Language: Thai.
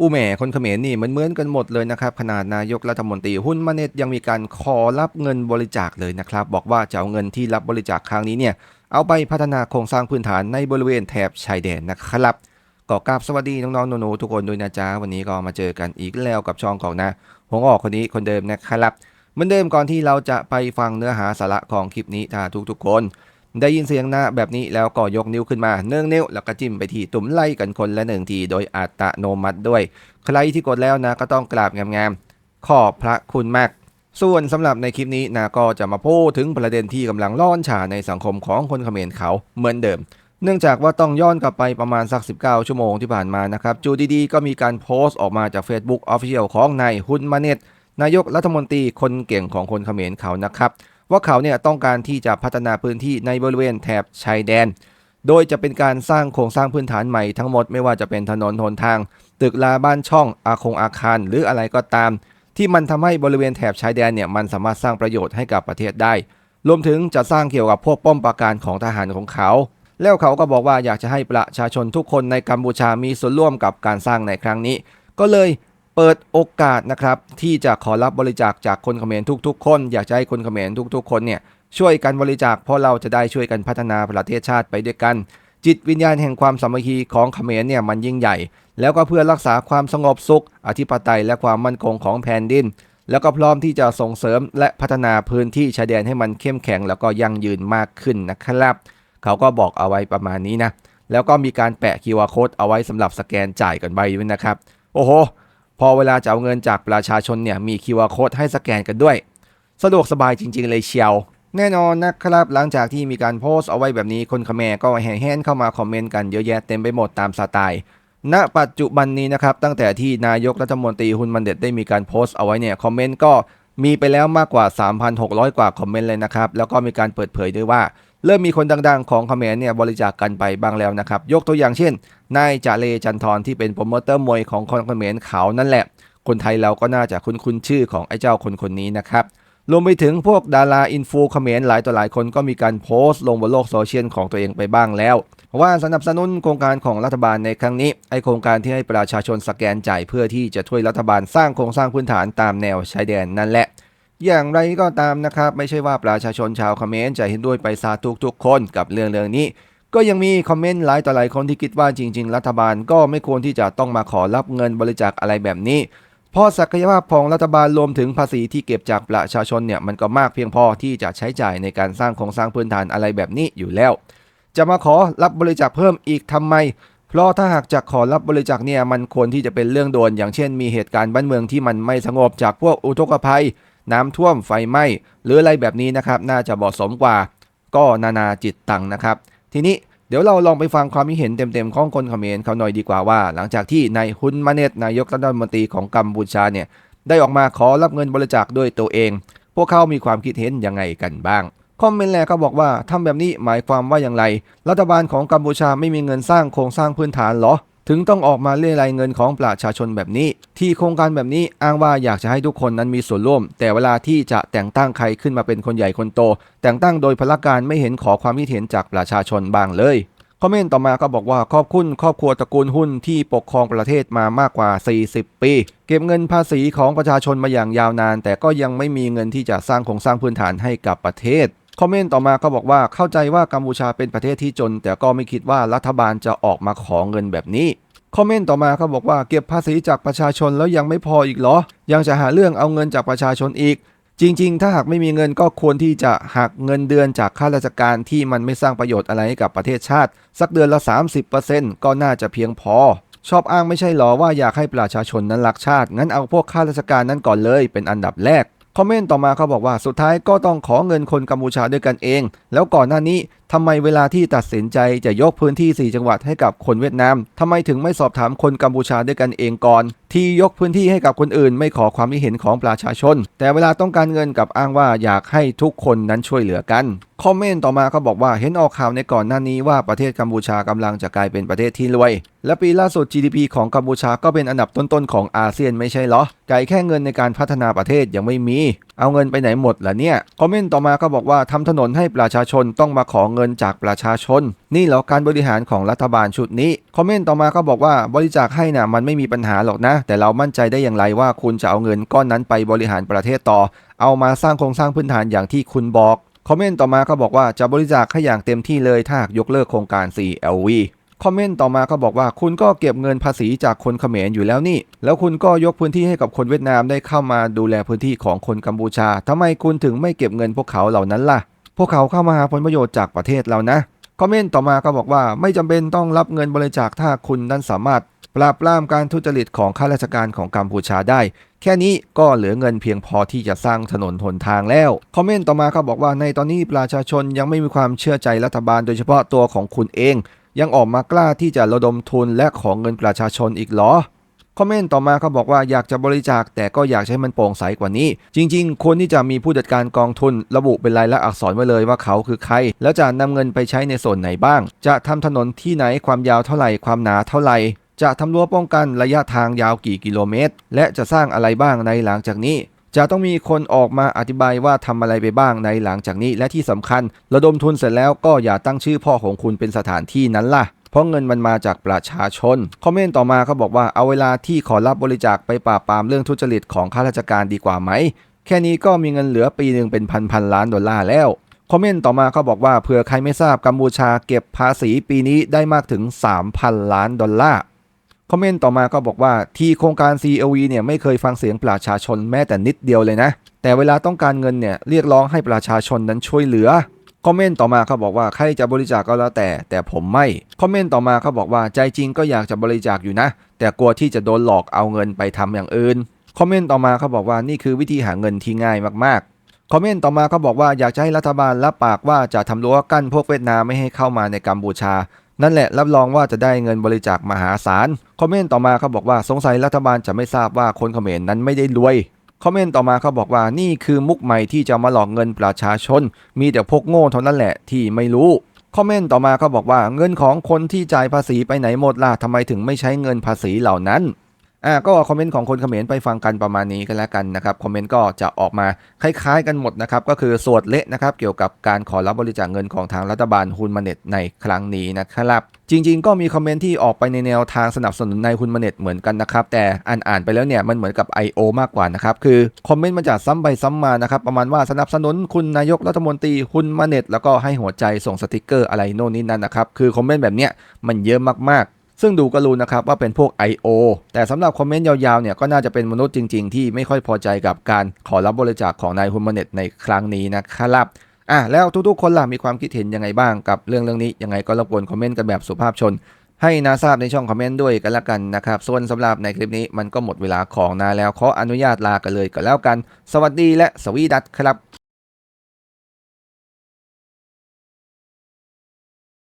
อู้แหม่คนเขมรนี่เหมือนเหมือนกันหมดเลยนะครับขนาดนายกรัฐมนตรีหุ้นมาเน็ตยังมีการขอรับเงินบริจาคเลยนะครับ บอกว่าจะเอาเงินที่รับบริจาคครั้งนี้เนี่ยเอาไปพัฒนาโครงสร้างพื้นฐานในบริเวณแถบชายแดนนะครับก็กราบสวัสดีน้องๆหนูๆทุกคนด้วยนะจ๊ะวันนี้ก็มาเจอกันอีกแล้วกับช่องของนะหงออกคนนี้คนเดิมนะครับเหมือนเดิมก่อนที่เราจะไปฟังเนื้อหาสาระของคลิปนี้ถ้าทุกๆคน ได้ยินเสียงหน้าแบบนี้แล้วก็ยกนิ้วขึ้นมาเนื่องนิ้วแล้วก็จิ้มไปที่ตุ่มไล่กันคนละหนึ่งทีโดยอัตโนมัติด้วย ใครที่กดแล้วนะก็ต้องกราบงามๆขอบพระคุณมาก ส่วนสำหรับในคลิปนี้นะก็จะมาพูดถึงประเด็นที่กำลังร้อนฉาในสังคมของคนเขมรเขาเหมือนเดิม เนื่องจากว่าต้องย้อนกลับไปประมาณสัก 19 ชั่วโมงที่ผ่านมานะครับจูดีๆก็มีการโพสต์ออกมาจาก Facebook Official ของนายฮุนมาเนตนายกรัฐมนตรีคนเก่งของคนเขมรเขานะครับ ว่าเขาเนี่ยต้องการที่จะพัฒนาพื้นที่ในบริเวณแถบชายแดน โดยจะเป็นการสร้างโครงสร้างพื้นฐานใหม่ทั้งหมดไม่ว่าจะเป็นถนนหนทาง ตึกลาบ้านช่อง อาคงอาคาร หรืออะไรก็ตาม ที่มันทำให้บริเวณแถบชายแดนเนี่ยมันสามารถสร้างประโยชน์ให้กับประเทศได้ รวมถึงจะสร้างเกี่ยวกับพวกป้อมปราการของทหารของเขา แล้วเขาก็บอกว่าอยากจะให้ประชาชนทุกคนในกัมพูชามีส่วนร่วมกับการสร้างในครั้งนี้ ก็เลย เปิดโอกาสนะครับที่จะขอรับบริจาคจากคนเขมรทุกๆ คน อยากจะให้คนเขมรทุกๆ คนเนี่ยช่วยกันบริจาคเพราะเราจะได้ช่วยกันพัฒนาประเทศชาติไปด้วยกัน จิตวิญญาณแห่งความสามัคคีของเขมรเนี่ยมันยิ่งใหญ่ แล้วก็เพื่อรักษาความสงบสุข อธิปไตยและความมั่นคงของแผ่นดิน แล้วก็พร้อมที่จะส่งเสริมและพัฒนาพื้นที่ชายแดนให้มันเข้มแข็ง แล้วก็ยั่งยืนมากขึ้นนะครับ เขาก็บอกเอาไว้ประมาณนี้นะแล้วก็มีการแปะ QR code เอาไว้สำหรับสแกนจ่ายกันไปด้วยนะครับ โอ้โห พอเวลาจะเอาเงินจากประชาชนเนี่ยมี QR code ให้สแกนกันด้วย สะดวกสบายจริง ๆ เลยเชียว แน่นอนนะครับ หลังจากที่มีการโพสต์เอาไว้แบบนี้คนเขมก็แห่แห่เข้ามาคอมเมนต์กันเยอะแยะเต็มไปหมดตามสไตล์ณปัจจุบันนี้นะครับตั้งแต่ที่นายกรัฐมนตรีฮุนมันเด็ดได้มีการโพสต์เอาไว้เนี่ยคอมเมนต์ก็มีไปแล้วมากกว่า 3,600 กว่าคอมเมนต์เลยนะครับ แล้วก็มีการเปิดเผยด้วยว่า เริ่มมีคนดังๆ ของเขมรเนี่ยบริจาคกันไปบ้างแล้วนะครับ ยกตัวอย่างเช่น นายจาเลจันทรที่เป็นโปรโมเตอร์มวยของคนเขมรเขานั่นแหละ คนไทยเราก็น่าจะคุ้นๆชื่อของไอ้เจ้าคนคนนี้นะครับ รวมไปถึงพวกดาราอินฟูเขมรหลายต่อหลายคนก็มีการโพสต์ลงบนโลกโซเชียลของตัวเองไปบ้างแล้ว ว่าสนับสนุนโครงการของรัฐบาลในครั้งนี้ ไอโครงการที่ให้ประชาชนสแกนจ่ายเพื่อที่จะช่วยรัฐบาลสร้างโครงสร้างพื้นฐานตามแนวชายแดนนั่นแหละ อย่างไรก็ตามนะครับไม่ใช่ว่าประชาชนชาวเขมรจะเห็นด้วยไปซาทุกทุกๆคนกับเรื่องเรื่องนี้ ก็ยังมีคอมเมนต์หลายต่อหลายคนที่คิดว่าจริง ๆ รัฐบาลก็ไม่ควรที่จะต้องมาขอรับเงินบริจาคอะไรแบบนี้ เพราะศักยภาพของรัฐบาลรวมถึงภาษีที่เก็บจากประชาชนเนี่ยมันก็มากเพียงพอที่จะใช้จ่ายในการสร้างโครงสร้างพื้นฐานอะไรแบบนี้อยู่แล้ว จะมาขอรับบริจาคเพิ่มอีกทำไมเพราะถ้าหากจะขอรับบริจาคเนี่ยมันควรที่จะเป็นเรื่องด่วนอย่างเช่น มีเหตุการณ์บ้านเมืองที่มันไม่สงบจากพวกอุทกภัย น้ำท่วมไฟไหม้หรืออะไรแบบนี้นะครับน่าจะเหมาะสมกว่าก็นานาจิตตังนะครับ ทีนี้เดี๋ยวเราลองไปฟังความคิดเห็นเต็มๆของคนเขมรเขาหน่อยดีกว่าว่า หลังจากที่นายฮุนมาเนตนายกรัฐมนตรีของกัมพูชาเนี่ยได้ออกมาขอรับเงินบริจาคด้วยตัวเอง พวกเขามีความคิดเห็นยังไงกันบ้าง คอมเมนต์แรกก็บอกว่าทำแบบนี้หมายความว่าอย่างไร รัฐบาลของกัมพูชาไม่มีเงินสร้างโครงสร้างพื้นฐานเหรอ ถึงต้องออกมาเรียรายเงินของประชาชนแบบนี้ ที่โครงการแบบนี้อ้างว่าอยากจะให้ทุกคนนั้นมีส่วนร่วม แต่เวลาที่จะแต่งตั้งใครขึ้นมาเป็นคนใหญ่คนโต แต่งตั้งโดยพลการไม่เห็นขอความคิดเห็นจากประชาชนบ้างเลยคอมเมนต์ต่อมาก็บอกว่าขอบคุณครอบครัวตระกูลหุ้นที่ปกครองประเทศมามากกว่า 40 ปี เก็บเงินภาษีของประชาชนมาอย่างยาวนาน แต่ก็ยังไม่มีเงินที่จะสร้างโครงสร้างพื้นฐานให้กับประเทศ คอมเมนต์ต่อมาก็บอกว่าเข้าใจว่ากัมพูชาเป็นประเทศที่จน แต่ก็ไม่คิดว่ารัฐบาลจะออกมาขอเงินแบบนี้คอมเมนต์ต่อมาเขาบอกว่าเก็บภาษีจากประชาชนแล้วยังไม่พออีกเหรอ ยังจะหาเรื่องเอาเงินจากประชาชนอีก จริง ๆ ถ้าหากไม่มีเงินก็ควรที่จะหักเงินเดือนจากข้าราชการที่มันไม่สร้างประโยชน์อะไรให้กับประเทศชาติ สักเดือนละ 30%ก็น่าจะเพียงพอ ชอบอ้างไม่ใช่หรอว่าอยากให้ประชาชนนั้นรักชาติ งั้นเอาพวกข้าราชการนั้นก่อนเลย เป็นอันดับแรก คอมเมนต์ต่อมาเขาบอกว่าสุดท้ายก็ต้องขอเงินคนกัมพูชาด้วยกันเอง แล้วก่อนหน้านี้ ทำไมเวลาที่ตัดสินใจจะยกพื้นที่ 4 จังหวัดให้กับคนเวียดนามทำไมถึงไม่สอบถามคนกัมพูชาด้วยกันเองก่อน ที่ยกพื้นที่ให้กับคนอื่น ไม่ขอความคิดเห็นของประชาชน แต่เวลาต้องการเงินกับอ้างว่าอยากให้ทุกคนนั้นช่วยเหลือกัน คอมเมนต์ต่อมาเขาบอกว่าเห็นออกข่าวในก่อนหน้านี้ว่าประเทศกัมพูชากำลังจะกลายเป็นประเทศที่รวย และปีล่าสุด GDP ของกัมพูชาก็เป็นอันดับต้นๆของอาเซียนไม่ใช่เหรอไก่แค่เงินในการพัฒนาประเทศยังไม่มี เอาเงินไปไหนหมดล่ะเนี่ย คอมเมนต์ต่อมาก็บอกว่าทำถนนให้ประชาชนต้องมาขอเงินจากประชาชน นี่เหรอการบริหารของรัฐบาลชุดนี้ คอมเมนต์ต่อมาก็บอกว่าบริจาคให้น่ะมันไม่มีปัญหาหรอกนะ แต่เรามั่นใจได้อย่างไรว่าคุณจะเอาเงินก้อนนั้นไปบริหารประเทศต่อ เอามาสร้างโครงสร้างพื้นฐานอย่างที่คุณบอกคอมเมนต์ต่อมาก็บอกว่าจะบริจาคให้อย่างเต็มที่เลยถ้าหากยกเลิกโครงการ CLV คอมเมนต์ต่อมาก็บอกว่าคุณก็เก็บเงินภาษีจากคนเขมรอยู่แล้วนี่ แล้วคุณก็ยกพื้นที่ให้กับคนเวียดนามได้เข้ามาดูแลพื้นที่ของคนกัมพูชาทำไมคุณถึงไม่เก็บเงินพวกเขาเหล่านั้นล่ะ พวกเขาเข้ามาหาผลประโยชน์จากประเทศเรานะคอมเมนต์ต่อมาก็บอกว่าไม่จำเป็นต้องรับเงินบริจาคถ้าคุณนั้นสามารถ ปราบปรามการทุจริตของข้าราชการของกัมพูชาได้ แค่นี้ก็เหลือเงินเพียงพอที่จะสร้างถนนหนทางแล้วคอมเมนต์ต่อมาเขาบอกว่าในตอนนี้ประชาชนยังไม่มีความเชื่อใจรัฐบาลโดยเฉพาะตัวของคุณเอง ยังออกมากล้าที่จะระดมทุนและของเงินประชาชนอีกเหรอคอมเมนต์ต่อมาเขาบอกว่าอยากจะบริจาคแต่ก็อยากให้มันโปร่งใสกว่านี้ จริง ๆ ควรที่จะมีผู้จัดการกองทุน ระบุเป็นลายลักษณ์อักษรไว้เลยว่าเขาคือใคร แล้วจะนำเงินไปใช้ในส่วนไหนบ้าง จะทำถนนที่ไหนความยาวเท่าไหร่ ความหนาเท่าไหร่ จะทำรั้วป้องกันระยะทางยาวกี่กิโลเมตร และจะสร้างอะไรบ้างในหลังจากนี้ จะต้องมีคนออกมาอธิบายว่าทำอะไรไปบ้างในหลังจากนี้ และที่สำคัญ ระดมทุนเสร็จแล้วก็อย่าตั้งชื่อพ่อของคุณเป็นสถานที่นั้นล่ะ เพราะเงินมันมาจากประชาชน คอมเมนต์ต่อมาเขาบอกว่าเอาเวลาที่ขอรับบริจาคไปปราบปรามเรื่องทุจริตของข้าราชการดีกว่าไหม แค่นี้ก็มีเงินเหลือปีหนึ่งเป็นพันพันล้านดอลลาร์แล้วคอมเมนต์ต่อมาเขาบอกว่าเผื่อใครไม่ทราบกัมพูชาเก็บภาษีปีนี้ได้มากถึง 3,000 ล้านดอลลาร์ คอมเมนต์ต่อมาก็บอกว่าที่โครงการ CLV เนี่ยไม่เคยฟังเสียงประชาชนแม้แต่นิดเดียวเลยนะ แต่เวลาต้องการเงินเนี่ยเรียกร้องให้ประชาชนนั้นช่วยเหลือคอมเมนต์ต่อมาเขาบอกว่าใครจะบริจาคก็แล้วแต่ แต่ผมไม่คอมเมนต์ต่อมาเขาบอกว่าใจจริงก็อยากจะบริจาคอยู่นะ แต่กลัวที่จะโดนหลอกเอาเงินไปทำอย่างอื่นคอมเมนต์ต่อมาเขาบอกว่านี่คือวิธีหาเงินที่ง่ายมากๆคอมเมนต์ต่อมาเขาบอกว่าอยากจะให้รัฐบาลรับปากว่าจะทำรั้วกั้นพวกเวียดนามไม่ให้เข้ามาในกัมพูชา นั่นแหละรับรองว่าจะได้เงินบริจาคมหาศาลคอมเมนต์ต่อมาเขาบอกว่าสงสัยรัฐบาลจะไม่ทราบว่าคนเขมรนั้นไม่ได้รวยคอมเมนต์ต่อมาเขาบอกว่านี่คือมุกใหม่ที่จะมาหลอกเงินประชาชน มีแต่พวกโง่เท่านั้นแหละที่ไม่รู้คอมเมนต์ต่อมาเขาบอกว่าเงินของคนที่จ่ายภาษีไปไหนหมดล่ะทำไมถึงไม่ใช้เงินภาษีเหล่านั้น อ่าก็คอมเมนต์ของคนเขมรไปฟังกันประมาณนี้กันแล้วกันนะครับคอมเมนต์ก็จะออกมาคล้ายๆกันหมดนะครับก็คือสวดเละนะครับเกี่ยวกับการขอรับบริจาคเงินของทางรัฐบาลฮุนมาเน็ตในครั้งนี้นะครับจริง ๆ ก็มีคอมเมนต์ที่ออกไปในแนวทางสนับสนุนในฮุนมาเน็ตเหมือนกันนะครับแต่อ่านอ่านๆไปแล้วเนี่ยมันเหมือนกับ I.O. มากกว่านะครับคือคอมเมนต์มันจะซ้ำไปซ้ำมานะครับประมาณว่าสนับสนุนคุณนายกรัฐมนตรีฮุนมาเน็ตแล้วก็ให้หัวใจส่งสติกเกอร์อะไรโน่นนี่นั่นนะครับคือคอมเมนต์แบบเนี้ยมันเยอะมากๆ ซึ่งดูก็รู้นะครับว่าเป็นพวก I.O. แต่สำหรับคอมเมนต์ยาวๆเนี่ยก็น่าจะเป็นมนุษย์จริง ๆ ที่ไม่ค่อยพอใจกับการขอรับบริจาคของนายฮุนมเน็ตในครั้งนี้นะครับอะแล้วทุกๆคนล่ะมีความคิดเห็นยังไงบ้างกับเรื่องเรื่องนี้ยังไงก็รบกวนคอมเมนต์กันแบบสุภาพชน ให้นาทราบในช่องคอมเมนต์ด้วยกันละกันนะครับ ส่วนสำหรับในคลิปนี้มันก็หมดเวลาของนาแล้วขออนุญาตลากันเลยก็แล้วกัน สวัสดีและสวีดัตครับ